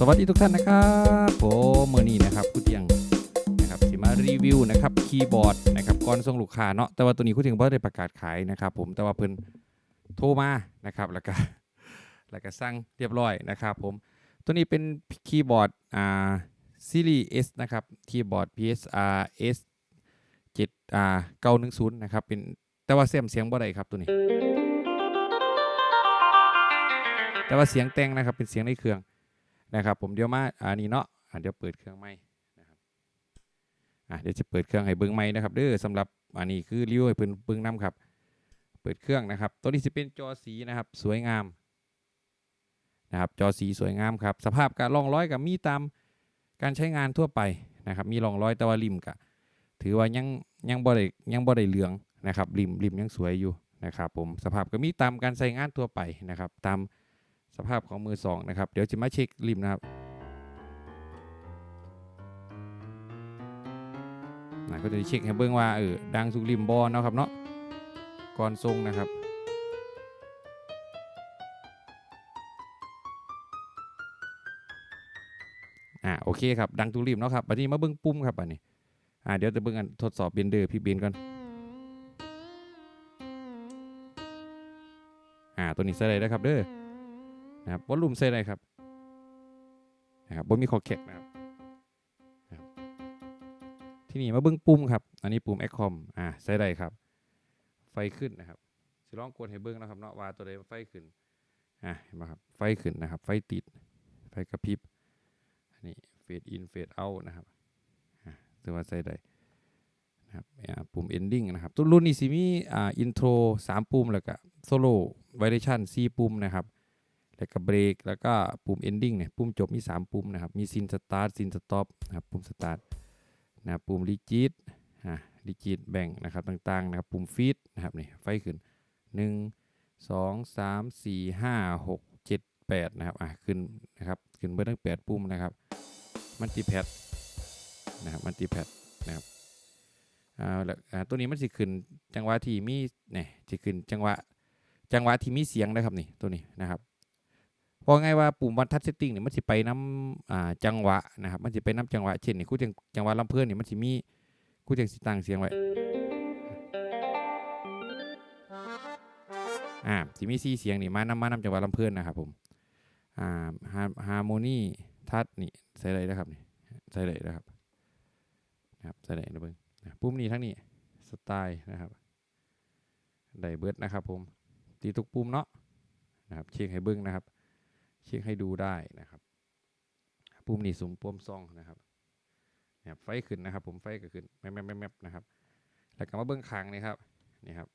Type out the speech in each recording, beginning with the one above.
สวัสดีทุกท่านนะครับผมมือนี้นะครับคุณเตียงนะครับสิมารีวิวนะครับคีย์บอร์ดนะครับก่อนส่งลูกค้าเนาะแต่ว่าตัวนี้คุณเตียงบ่ได้ประกาศขายนะครับผมแต่ว่าเพิ่นโทรมานะครับแล้วก็แล้วก็สั่งเรียบร้อยนะครับผมตัวนี้เป็นคีย์บอร์ดอ่าซีรีส์ S นะครับคีย์บอร์ด PSR S 7อ่า910นะครับเป็นแต่ว่าเสียงเสียงบ่ได้ครับตัวนี้ แต่ว่าเสียงแต่งนะครับเป็นเสียงในเครื่อง นะครับผมเดี๋ยวมาอันนี้เนาะอะเดี๋ยวเปิดเครื่องไม้นะครับอะเดี๋ยวจะเปิดเครื่องให้เบิ้งไม้นะครับเด้อสำหรับอันนี้คือรีวิวให้เพิ่นเบิ้งนํครับ เปิดเครื่องนะครับ ตัวนี้จะเป็นจอสีนะครับสวยงามนะครับจอสีสวยงามครับสภาพการลองร้อยกับมีตามการใช้งานทั่วไปนะครับ มีรองร้อยแต่ว่าริมกะถือว่ายังยังบ่ได้ยังบ่ได้เหลืองนะครับริมริมยังสวยอยู่นะครับผมสภาพก็มีตามการใช้งานทั่วไปนะครับ ตาม สภาพของมือสองนะครับ เดี๋ยวจะมาเช็คริมนะครับนะก็จะเช็คให้เบิ่งว่าเออดังสุกริมบอเนาะครับเนาะก่อนทรงนะครับอ่าโอเคครับดังทุริมเนาะครับบัดนี้มาเบิ่งปุ่มครับบัดนี้อ่าเดี๋ยวจะเบิ่งกันทดสอบเบนเดอร์พี่เบนก่อนอ่าตัวนี้ใส่ได้แล้วครับเด้อ นะครับวอลลุ่มใส่ได้ครับนะครับบ่มีขอแขกนะครับนะครับที่นี่มาเบิ่งปุ่มครับ อันนี้ปุ่ม e c c o m อ่าใส่ได้ครับ ไฟขึ้นนะครับสิลองกดให้เบิ่งนะครับเนาะว่าตัวใดไฟขึ้นอ่าเห็นไหมครับไฟขึ้นนะครับ ไฟติด ไฟกระพริบอันนี้เฟดอินเฟดเอานะครับอะถือว่าใส่ได้นะครับอ่าปุ่ม ending นะครับตัวรุ่นนี้สิมีอ่าอินโทร3ปุ่มแล้วก็โซโล่ไวเรชัน4ปุ่มนะครับ แล้วก็เบรกแล้วก็ปุ่ม ending เนี่ยปุ่มจบมี 3 ปุ่มนะครับ มีซินสตาร์ทซินสต็อปนะครับปุ่มสตาร์ทนะปุ่มรีจีดอ่ารีจีดแบ่งนะครับต่างๆนะครับปุ่มฟีดนะครับนี่ไฟขึ้น 1 2 3 4 5 6 7 8นะครับอะขึ้นนะครับขึ้นเบอร์ทั้ง 8 ปุ่มนะครับมันติแพดนะครับมันติแพดนะครับอ่าแล้วอ่าตัวนี้มันสิขึ้นจังหวะที่มีเนี่ยจะขึ้นจังหวะจังหวะที่มีเสียงนะครับนี่ตัวนี้นะครับ เพราะไงว่าปุ่มวันทัชเซตติ้งเนี่ยมันสิไปน้ำอ่าจังหวะนะครับมันสิไปน้ำจังหวะเช่นนี่คู่จังจังหวะลำเพลินเนี่ยมันสิมีคู่จังสิตังเสียงไว้อ่าสิมีซีเสียงนี่มานำมานำจังหวะลำเพลินนะครับผมอ่าฮาฮาร์โมนีทัชนี่ใส่ได้นะครับนี่ใส่ได้นะครับนะครับใส่ได้นะเบิ้งปุ่มนี้ทั้งนี้สไตล์นะครับได้เบิร์ดนะครับผมตีทุกปุ่มเนาะนะครับเช็คให้เบิ้งนะครับ เช็คให้ดูได้นะครับปุ่มนี้สุ่มปุ่มซองนะครับนะครับไฟขึ้นนะครับ ผมไฟก็ขึ้นแมบแมบแมบแมบนะครับ แล้วก็มาเบิ้งคางนี่ครับนี่ครับ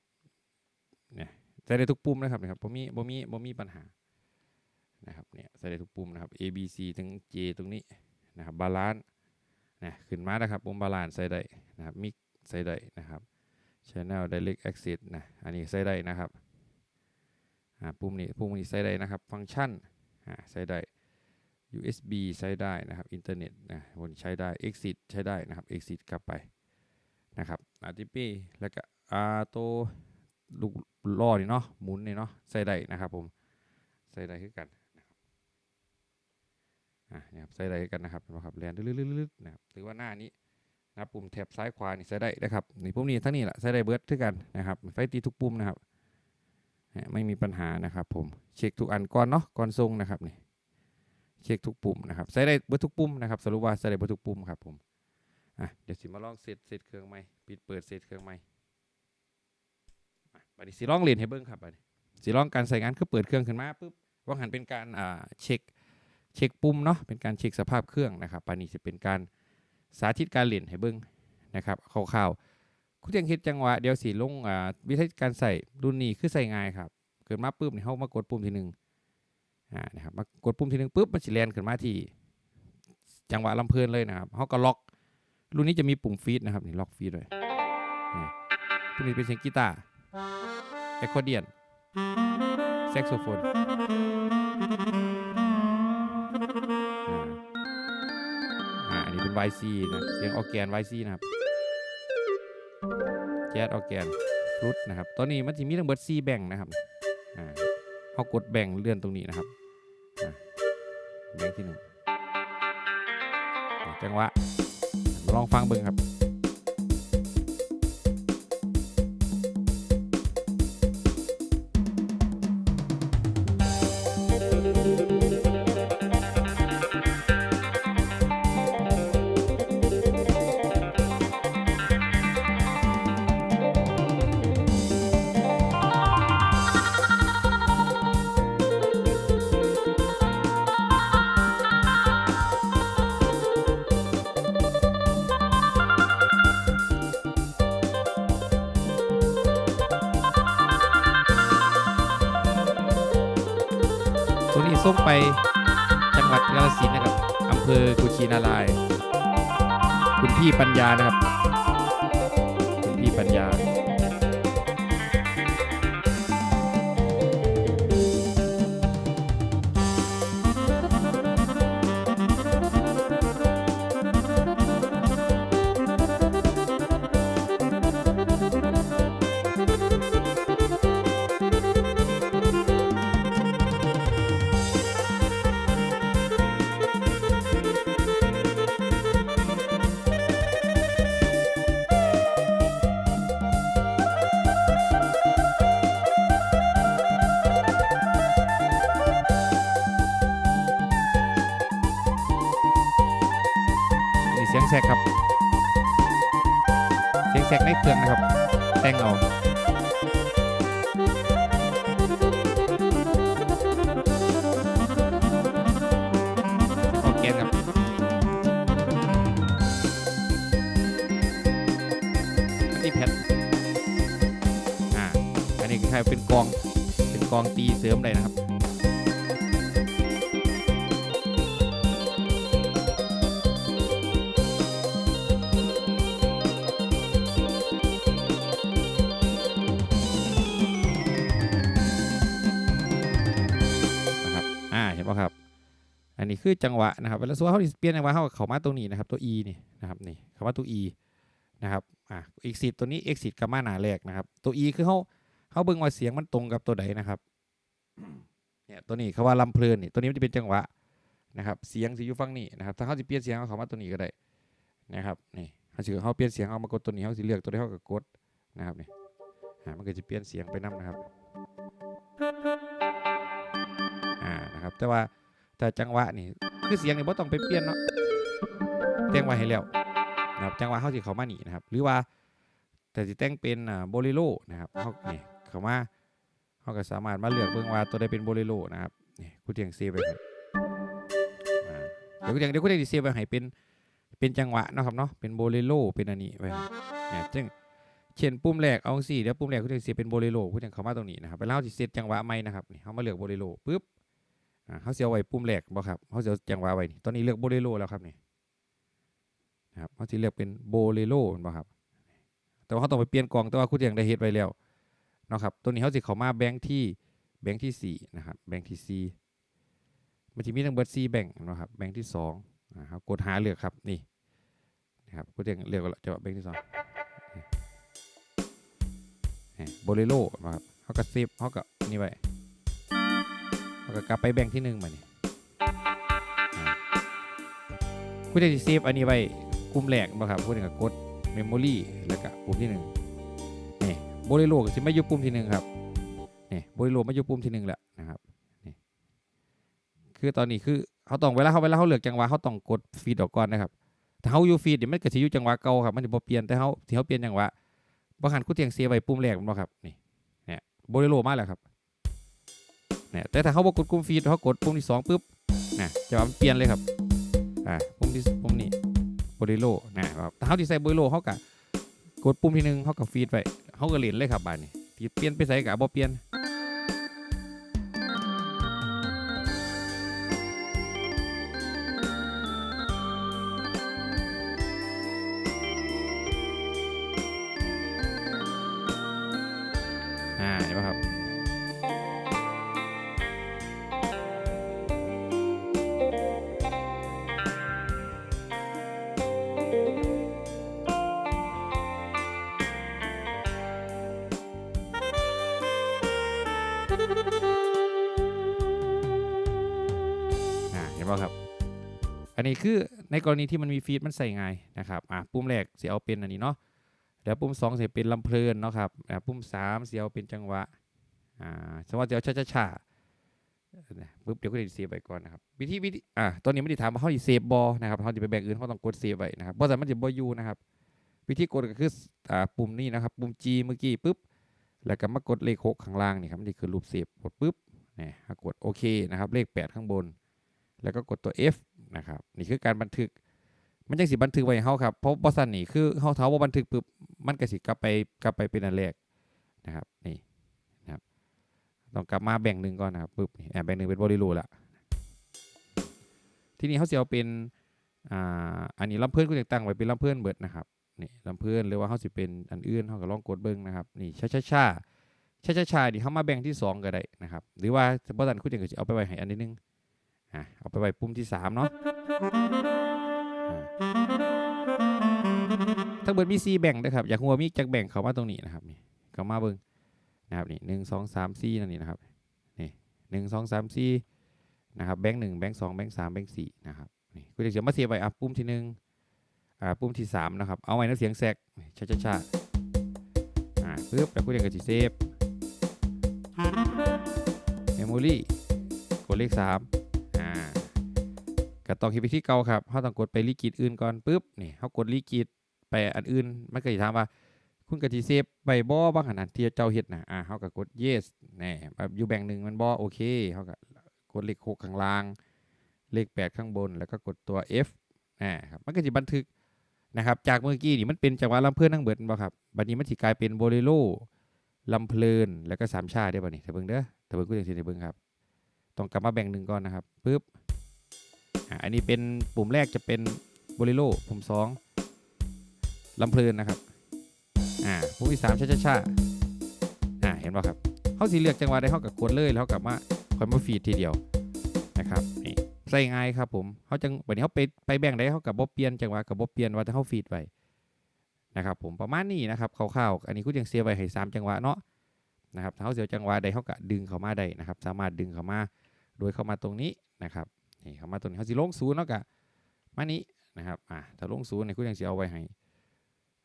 เนี่ยใส่ได้ทุกปุ่มนะครับนะครับบ่มีบ่มีบ่มีปัญหานะครับเนี่ยใส่ได้ทุกปุ่มนะครับ A B C ถึง J ตรงนี้นะครับบาลานซ์นะขึ้นมานะครับปุ่มบาลานซ์ใส่ได้นะครับมิกใส่ได้นะครับ Channel Direct Access นะอันนี้ใส่ได้นะครับอ่าปุ่มนี้ปุ่มนี้ใส่ได้นะครับ ฟังก์ชัน ใส่ได้ USB ใช้ได้นะครับอินเทอร์เน็ตนะวนนี้ใช้ได้ Exit ใช้ได้นะครับ Exit กลับไปนะครับ RTP แล้วก็อ่าตัวลูกล้อนี่เนาะหมุนนี่เนาะใส่ได้นะครับผมใส่ได้คือกันอะเนี่ยครับใส่ได้กันนะครับนไหมครับแลนลึกๆๆๆนะครับถือว่าหน้านี้นะครับปุ่มแถบซ้ายขวานี่ใส่ได้นะครับนี่ปุ่มนี้ทั้งนี้แหละใส่ได้เบิร์ดคือกันนะครับไฟตีทุกปุ่มนะครับ ไม่มีปัญหานะครับผมเช็คทุกอันก่อนเนาะก่อนทรงนะครับนี่เช็คทุกปุ่มนะครับใส่ได้เบิร์ดทุกปุ่มนะครับสรุปว่าใส่ได้เบิร์ดทุกปุ่มครับผมอะเดี๋ยวสิมาลองเซตเซตเครื่องใหม่ปิดเปิดเซตเครื่องใหม่บัดนี้สิลองเล่นให้เบิ่งครับบัดนี้สิลองการใส่งานคือเปิดเครื่องขึ้นมาปุ๊บว่าหันเป็นการอ่าเช็คเช็คปุ่มเนาะเป็นการเช็คสภาพเครื่องนะครับปานนี้จะเป็นการสาธิตการเล่นให้เบิ้งนะครับคร่าวๆ คุณยังคิดจังหวะเดี๋ยวสีลงอ่าวิธีการใส่รุ่นนี้คือใส่ง่ายครับ เกิดมาปุ๊บเนี่ยเขามากดปุ่มทีหนึ่งอ่านะครับมากดปุ่มทีหนึ่งปุ๊บมันจะแลนขึ้นมาที่จังหวะลำเพลินเลยนะครับเขาก็ล็อก รุ่นนี้จะมีปุ่มฟีดนะครับนี่ล็อกฟีดด้วยนี่ปุ่มนี้เป็นเสียงกีตาร์เอคอร์เดียนแซกโซโฟนอ่าอันนี้เป็น YC นะเสียงออแกน YC นะครับ แก๊สออกแกนฟรุตนะครับ ตอนนี้มันจะมีทั้งเบิร์ดซีแบ่งนะครับอ่าเขากดแบ่งเลื่อนตรงนี้นะครับแบ่งที่หนึ่งจังหวะลองฟังเบิ่งครับ ส่งไปจังหวัดกาฬสินธุ์นะครับอำเภอกุชินาราย คุณพี่ปัญญานะครับ คุณพี่ปัญญา เอาออกแกนครับอันนี้แพทอ่าอันนี้คล้ายๆเป็นกองเป็นกองตีเสริมเลยนะครับ คือจังหวะนะครับเวลาสมมุติว่าเขาเปลี่ยนจังหวะเขาเขามาตรงนี้นะครับตัว e นี่นะครับนี่คำว่าตัว e นะครับอ่า exit ตัวนี้ exit กับมาหนาแรกนะครับ ตัว e คือเขาเขาเบิ่งว่าเสียงมันตรงกับตัวใดนะครับเนี่ยตัวนี้เขาว่าลำเพลินนี่ตัวนี้มันจะเป็นจังหวะนะครับเสียงสิอยู่ฝั่งนี้นะครับถ้าเขาจะเปลี่ยนเสียงเขาเขามาตัวนี้ก็ได้นะครับนี่เขาสิเขาเปลี่ยนเสียงเขามากดตัวนี้เขาสิเลือกตัวใดเขาก็กดนะครับนี่อ่ามันก็จะเปลี่ยนเสียงไปนั่งนะครับอ่านะครับแต่ว่า แต่จังหวะนี่คือเสียงนี่บ่ต้องไปเปลี่ยนเนาะแต่งไว้ให้แล้วนะครับจังหวะเขาสิเข้ามานี่นะครับ หรือว่าแต่สิแต่งเป็นอ่าโบเลโรนะครับเขานี่เข้ามาเขาก็สามารถมาเลือกเบิ่งว่าตัวใดเป็นโบเลโรนะครับนี่กูเตียงเซฟไว้ครับเดี๋ยวกูเตียงเดี๋ยวกูเตียงสิเซฟไว้ให้เป็นเป็นจังหวะนะครับเนาะเป็นโบเลโรเป็นอันนี้ไว้เนี่ยซึ่งเช่นปุ่มแรกเอาสี่เดี๋ยวปุ่มแรกคุณเสียเป็นโบเลโรคุณจะเข้ามาตรงนี้นะครับไปเล่าที่เซตจังหวะใหม่นะครับนี่เขามาเลือกโบเลโรปุ๊บ เขาเสียวไว้ปุ่มแรกบ่ครับเขาเสียวจังหวะไว้นี่ตอนนี้เลือกโบเลโรแล้วครับนี่นะครับเขาจะเลือกเป็นโบเลโรบ่ครับ แต่ว่าเขาต้องไปเปลี่ยนกล่องแต่ว่าคุณยังได้เฮ็ดไว้แล้วนะครับตัวนี้เขาสิเข้ามาแบงค์ที่แบงค์ที่สี่นะครับแบงค์ที่สี่มันจะมีทั้งเบิร์ดซีแบงค์นะครับแบงค์ที่สองอ่าเขากดหาเลือกครับนี่นะครับคุณยังเลือกแล้วจะแบงค์ที่สองโบเลโรนะครับเขาก็เซฟเขาก็นี่ไว้ ก็กลับไปแบ่งที่หนึ่งมานี่คุณจะเซฟอันนี้ไว้กลุ่มแรกบ่ครับคุณก็กดเมมโมรีแล้วก็ปุ่มที่หนึ่งนี่โบเลโรก็สิมาอยู่ปุ่มที่หนึ่งครับนี่โบเลโรมาอยู่ปุ่มที่หนึ่งแล้วนะครับนี่คือตอนนี้คือเขาต้องเวลาเขาเวลาเขาเลือกจังหวะเขาต้องกดฟีดออกก่อนนะครับถ้าเขาอยู่ฟีดเดี๋ยวมันก็สิอยู่จังหวะเก่าครับมันจะเปลี่ยนแต่เขาที่เขาเปลี่ยนจังหวะบางหันกูเตียงเสียไว้ปุ่มแรกมันบ่ครับนี่เนี่ยโบเลโรมาแล้วครับ เนี่ยแต่ถ้าเขาบอกกดปุ่มฟีดเขากดปุ่มที่สองปุ๊บนะจะว่ามันเปลี่ยนเลยครับอ่าปุ่มที่ปุ่มนี้โบลิโลนะครับถ้าเขาที่ใส่โบลิโลเขากะกดปุ่มที่หนึ่งเขากับฟีดไปเขาก็เล่นเลยครับบานนี้ที่เปลี่ยนไปใส่กับบ่เปลี่ยน อ่าเห็นป่ะครับ อันนี้คือในกรณีที่มันมีฟีดมันใส่ไงนะครับอะปุ่มแรกเสิเอาเป็นอันนี้เนาะเดี๋ยวปุ่มสองสิเป็นลำเพลินเนาะครับอะปุ่มสามสิเอาเป็นจังหวะอ่าสมมติว่าจะเอาช้าช้าปุ๊บเดี๋ยวก็ได้เซฟไว้ก่อนนะครับวิธีวิธีอะตอนนี้ไม่ได้ถามว่าเขาจะเซฟบอนะครับเขาจะไปแบ่งอื่นเขาต้องกดเซฟไว้นะครับเพราะฉะนั้นมันจะบอยูนะครับ วิธีกดก็คืออ่าปุ่มนี้นะครับ ปุ่ม G เมื่อกี้ปุ๊บ แล้วก็มากดเลขหกข้างล่างนี่ครับนี่คือรูปเซฟกดปุ๊บนี่กดโอเคนะครับเลข 8 ข้างบน แล้วก็กดตัว F นะครับนี่คือการบันทึก มันจังสิบันทึกไว้เฮาครับเพราะบอสันนี่คือเฮาเท้าว่าบันทึกปุ๊บมันก็สิกลับไปกลับไปเป็นอันแรกนะครับนี่นะครับต้องกลับมาแบ่งหนึ่งก่อนนะครับปุ๊บนี่อ่าแบ่งหนึ่งเป็นบริลูละทีนี้เขาสิเอาเป็นอ่าอันนี้ลำเพื่อนก็จะตั้งไว้เป็นลำเพื่อนเบิดนะครับ นี่ลำเพื่อนหรือว่าเขาสิเป็นอันอื่นเขาก็ลองกดเบิ้งนะครับนี่ช้าช้าช้าช้าช้าช้านี่เขามาแบ่งที่สองก็ได้นะครับหรือว่าบอสันคุณจะก็สิเอาไปไว้ให้อันนี้นึงอะเอาไปไว้ปุ่มที่สามเนาะถ้าเบิดมีซีแบ่งนะครับอยากหัวมีจักแบ่งเขามาตรงนี้นะครับนี่เข้ามาเบิ้งนะครับนี่หนึ่งสองสามสี่นั่นนี่นะครับนี่หนึ่งสองสามสี่นะครับแบงค์หนึ่งแบงค์สองแบงค์สามแบงค์สี่นะครับนี่คุณจะมาเสียบไว้อะปุ่มที่หนึ่ง อ่าปุ่มที่สามนะครับเอาไว้น้ำเสียงแทรกช้าช้าช้าอ่าปึ๊บแล้วคุณจะกดเซฟเมมโมรี่กดเลขสามอ่าก็ต้องคิดไปที่เก่าครับเขาต้องกดไปรีกีดอื่นก่อนปุ๊บนี่เขากดรีกีดไปอันอื่นมันก็จะถามว่าคุณกะทิเซฟใบบ่บ้างขนาดที่เจ้าเฮ็ดนะอ่าเขาก็กด yes แน่แบบอยู่แบ่งหนึ่งมันบ่โอเคเขาก็กดเลขหกข้างล่าง เลขแปดข้างบน แล้วก็กดตัว F อ่ครับมันก็จะบันทึก นะครับจากเมื่อกี้นี่มันเป็นจังหวะลำเพลินทั้งเบิดบ่ครับบัดนี้มันสิกลายเป็นโบเลโรลำเพลินแล้วก็สามชาได้ป่ะนี่ถ้าเบิ่งเด้อถ้าเบิ่งกูจังสิได้เบิ่งครับต้องกลับมาแบ่งหนึ่งก่อนนะครับปึ๊บอ่าอันนี้เป็นปุ่มแรกจะเป็นโบลิโลปุ่มสองลำเพลินนะครับอ่าปุ่มที่สามชาชาชาอ่าเห็นป่ะครับเขาสีเลือกจังหวะได้เขากับกดเลยแล้วเขากลับมาคอยมาฟีดทีเดียว ใส่ง่ายครับผมเขาจังวันนี้เขาไปไปแบ่งได้เขากับบบเปลี่ยนจังหวะกับบบเปลี่ยนว่าจะเขาฟีดไปนะครับผมประมาณนี้นะครับคร่าวๆอันนี้คุณยังเสียไว้ให้สามจังหวะเนาะนะครับเขาเสียจังหวะใดเขาก็ดึงเขามาได้นะครับ สามารถดึงเขามาโดยเข้ามาตรงนี้นะครับนี่เข้ามาตรงนี้เขาสิลงศูนย์เนาะกะมานี้นะครับอ่าถ้าลงศูนย์เนี่ยคุณยังเสิเอาไว้ให้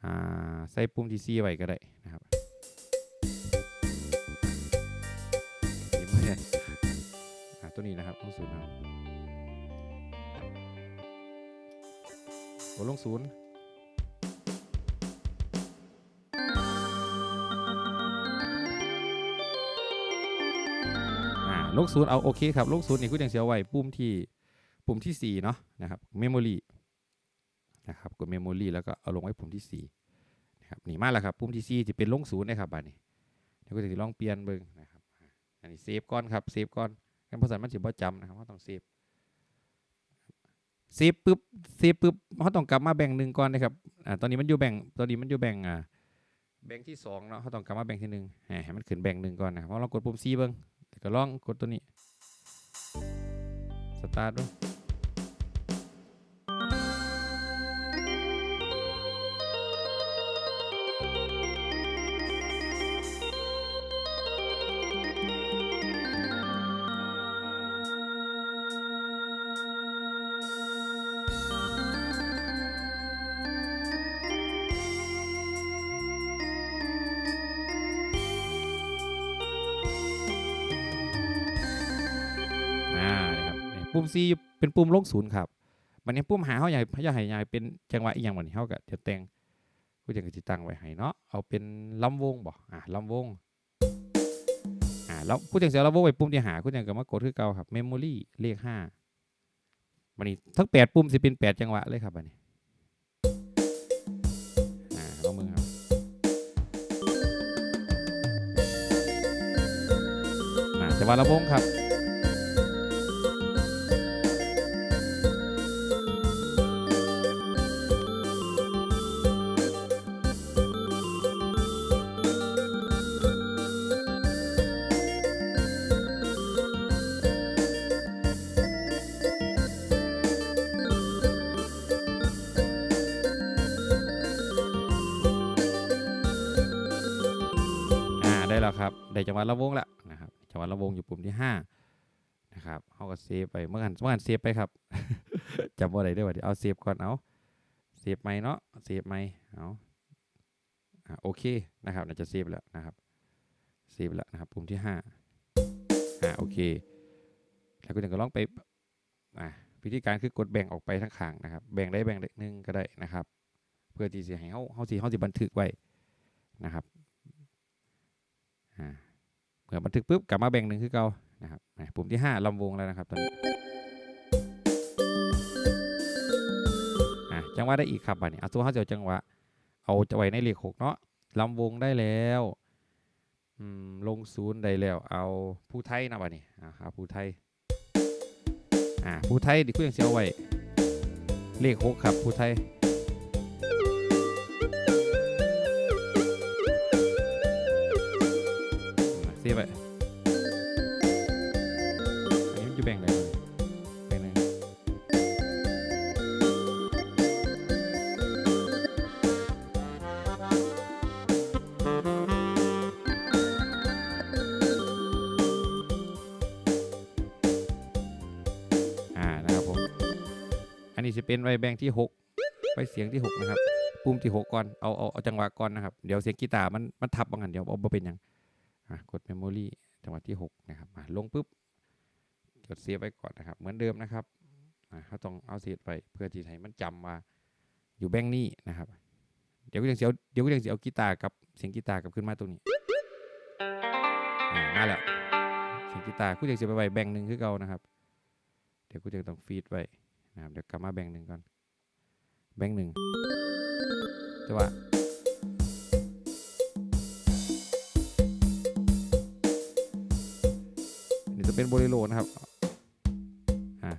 อ่าใส่ปุ่มที่ซีไว้ก็ได้นะครับนี่ไม่ได้อ่าตัวนี้นะครับลงศูนย์นะ ครับกดลงศูนย์อ่าลงศูนย์เอาโอเคครับลงศูนย์นี่คุณยังเสิเอาไว้ปุ่มที่ปุ่มที่ 4 เนาะนะครับ memory นะครับกด memory แล้วก็เอาลงไว้ปุ่มที่4นะครับนี่มาแล้วครับปุ่มที่4จะเป็นลงศูนย์นะครับบัดนี้เดี๋ยวก็จะลองเปลี่ยนเบิ่งนะครับอันนี้เซฟก่อนครับเซฟก่อนกันภาษามันสิบ่จำนะครับเราต้องเซฟ ซฟปุ๊บเซฟปุ๊บเขาต้องกลับมาแบ่งหนึ่งก่อนนะครับอ่าตอนนี้มันอยู่แบ่งตอนนี้มันอยู่แบ่งอ่าแบ่งที่สองเนาะเขาต้องกลับมาแบ่งที่หนึ่งแหมให้มันขึ้นแบ่งหนึ่งก่อนนะครับเราลองกดปุ่ม C เบิ้งแล้วก็ลองกดตัวนี้สตาร์ทด้วย ปุ่ม C เป็นปุ่มลงศูนย์ครับบัดนี้ปุ่มหาเขาใหญ่เขาใหญ่ใหญ่เป็นจังหวะอีกอย่างบัดนี้เขาก็จะแต่งกูจะกติตั้งไว้ให้เนาะเอาเป็นลำวงบ่อ่าลำวงอ่าแล้วกูจังเสียลำวงไว้ปุ่มที่หากูจังก็มากดคือเก่าครับ memory เลขห้าบัดนี้ทั้งแปดปุ่มสิเป็นแปดจังหวะเลยครับบัดนี้อ่าลองมือครับอ่าจังหวะลำวงครับ แล้วครับได้จังหวะระวงแล้วนะครับจังหวะระวงอยู่ปุ่มที่ห้านะครับเขาก็เซฟไปเมื่อกันเมื่อกันเซฟไปครับจำว่าอะไรได้วะเดี๋ยวเอาเซฟก่อนเอาเซฟไหมเนาะเซฟไหมเอาโอเคนะครับน่าจะเซฟแล้วนะครับเซฟแล้วนะครับปุ่มที่ห้าอ่าโอเคแล้วก็จะก็ลองไปอะวิธีการคือกดแบ่งออกไปทั้งข้างนะครับ แบ่งได้แบ่งได้หนึ่งก็ได้นะครับ เพื่อที่จะให้เขาเขาสิเขาสิบันทึกไว้นะครับ เมื่อบันทึกปุ๊บกลับมาแบ่งหนึ่งคือเก่านะครับปุ่มที่ห้าลำวงแล้วนะครับตอนนี้จังหวะได้อีกครับบัดนี้เอาตัวเขาจะเอจังหวะ เอาจะไว้ในเลขหกเนาะลำวงได้แล้วลงศูนย์ได้แล้ว เอาผู้ไทยนะบัดนี้อะเอาผู้ไทยอ่าผู้ไทยดิคุณยังเสียไว้เลขหกครับผู้ไทย เสียไปอันนี้จะแบ่งได้ไหมแบ่งหนึ่งอ่านะครับผม อันนี้จะเป็นไว้แบ่งที่หกไว้เสียงที่หกนะครับปุ่มที่หกก่อน เอาเอาเอาจังหวะก่อนนะครับ เดี๋ยวเสียงกีตาร์มันมันทับบางอันเดี๋ยวเอาบ่เป็นยัง กด Memory จังหวะที่ 6 นะครับลงปุ๊บกดเซฟไว้ก่อนนะครับ เหมือนเดิมนะครับเขาต้องเอาเซฟไว้เพื่อที่ให้มันจำว่าอยู่แบงค์นี้นะครับ เดี๋ยวก็ยังเสียวเดี๋ยวก็ยังเสียเอากีตาร์กับเสียงกีตาร์กับขึ้นมาตรงนี้อ่ามาแล้วเสียงกีตาร์กูยังเสียไปไว้แบงค์หนึ่งคือเก่านะครับ เดี๋ยวกูจะต้องฟีดไว้นะครับเดี๋ยวกลับมาแบงค์หนึ่งก่อนแบงค์หนึ่งแต่ว่า เป็นโบริโลนะครับอะ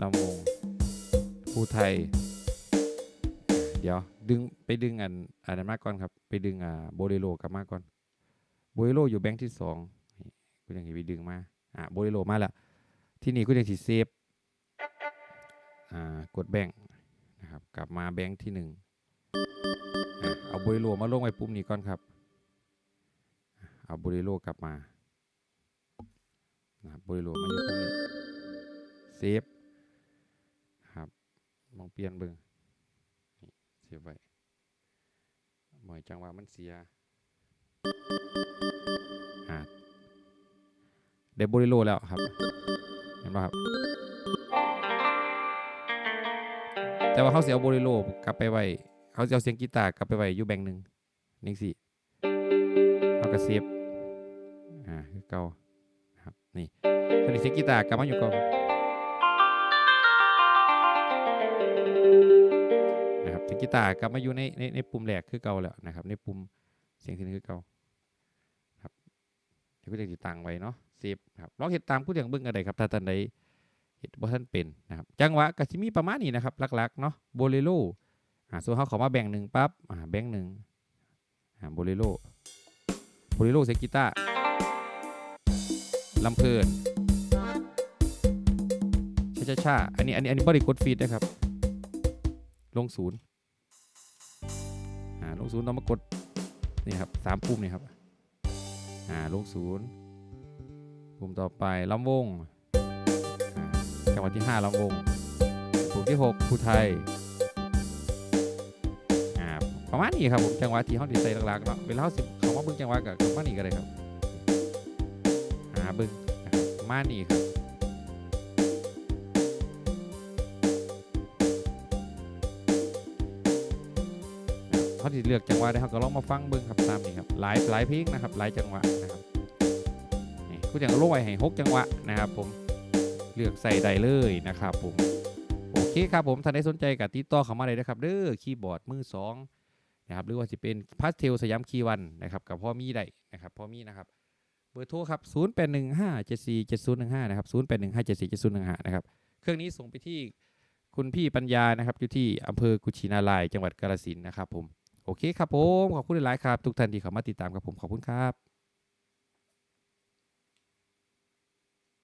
ลำวงภูไทย เดี๋ยวดึงไปดึงอันอันนั้นมาก่อนครับ ไปดึงอ่าโบริโลกลับมาก่อนโบริโลอยู่แบงค์ที่สองกูยังเห็นไปดึงมาอะโบริโลมาล้วที่นี่กูยังสิเซฟอ่ากดแบงค์นะครับกลับมาแบงค์ที่หนึ่งเอาโบริโลมาลงไว้ปุ่มนี้ก่อนครับเอาโบริโลกลับมา นะครับบริโลมาอยู่ตรงนี้เซฟครับมองเปลี่ยนเบิ่งนี่เซฟไว้หมอยจังหวะมันเสียอ่าได้บริโลแล้วครับ เห็นป่ะครับ แต่ว่าเขาเสียเอาบริโลกลับไปไว้เขาจะเอาเสียงกีตาร์กลับไปไว้อยู่แบงหนึ่งนี่สิเขาก็เซฟอ่าคือเก่า นะครับนี่ตอนนี้เสียงกีตาร์กลับมาอยู่ก่อนนะครับเสียงกีตาร์กลับมาอยู่ในในในปุ่มแรกคือเก่าแล้วนะครับ ในปุ่มเสียงที่นึงคือเก่าครับเดี๋ยวก็จะติดตั้งไว้เนาะเซฟครับลองเห็ดตามผู้อย่างเบิ่งกันได้ครับถ้าท่านใดเห็ดว่าท่านเป็นนะครับ จังหวะก็สิมีประมาณนี้นะครับหลักๆเนาะโบเลโรอ่าส่วนเขาขามาแบ่งหนึ่งปั๊บอ่าแบ่งหนึ่งอ่าโบเลโรโบเลโรเสียงกีตาร์ ลำเพลินช้าช้าช้าอันนี้อันนี้อันนี้บริกดฟีดนะครับ ลงศูนย์อ่าลงศูนย์เรามากดนี่ครับสามปุ่มนี่ครับอ่าลงศูนย์ปุ่มต่อไปลำวงจังหวะที่ห้าลำวงปุ่มที่หกภูไทยอ่าประมาณนี้ครับผมจังหวะที่เขาดีไซน์หลักๆเนาะเวลาเขาสิเขามาเบิ้งจังหวะกับประมาณนี้ก็ได้ครับ เบิงมานี้ครับเขาที่เลือกจังหวะได้เขาก็ลองมาฟังเบิ้งครับตามนี้ครับหลายหลายเพลงนะครับหลายจังหวะนะครับนี่กูจะลงไว้ให้หกจังหวะนะครับผมเลือกใส่ได้เลยนะครับผมโอเคครับผมท่านใดสนใจกับติดต่อเข้ามาเลยนะครับเด้อคีย์บอร์ดมือสองนะครับหรือว่าจะเป็นพาสเทลสยามคีย์วันนะครับกับพ่อมีได้นะครับพ่อมีนะครับ เบอร์โทรครับ 0 8 1 5 7 4 7 0 1 5 นะครับ 0 8 1 5 7 4 7 0 1 5 นะครับ เครื่องนี้ส่งไปที่คุณพี่ปัญญานะครับ อยู่ที่อำเภอกุชินารายจังหวัดกาฬสินนะครับผม โอเคครับผม ขอบคุณหลายครับ ทุกท่านที่เข้ามาติดตามกับผม ขอบคุณครับ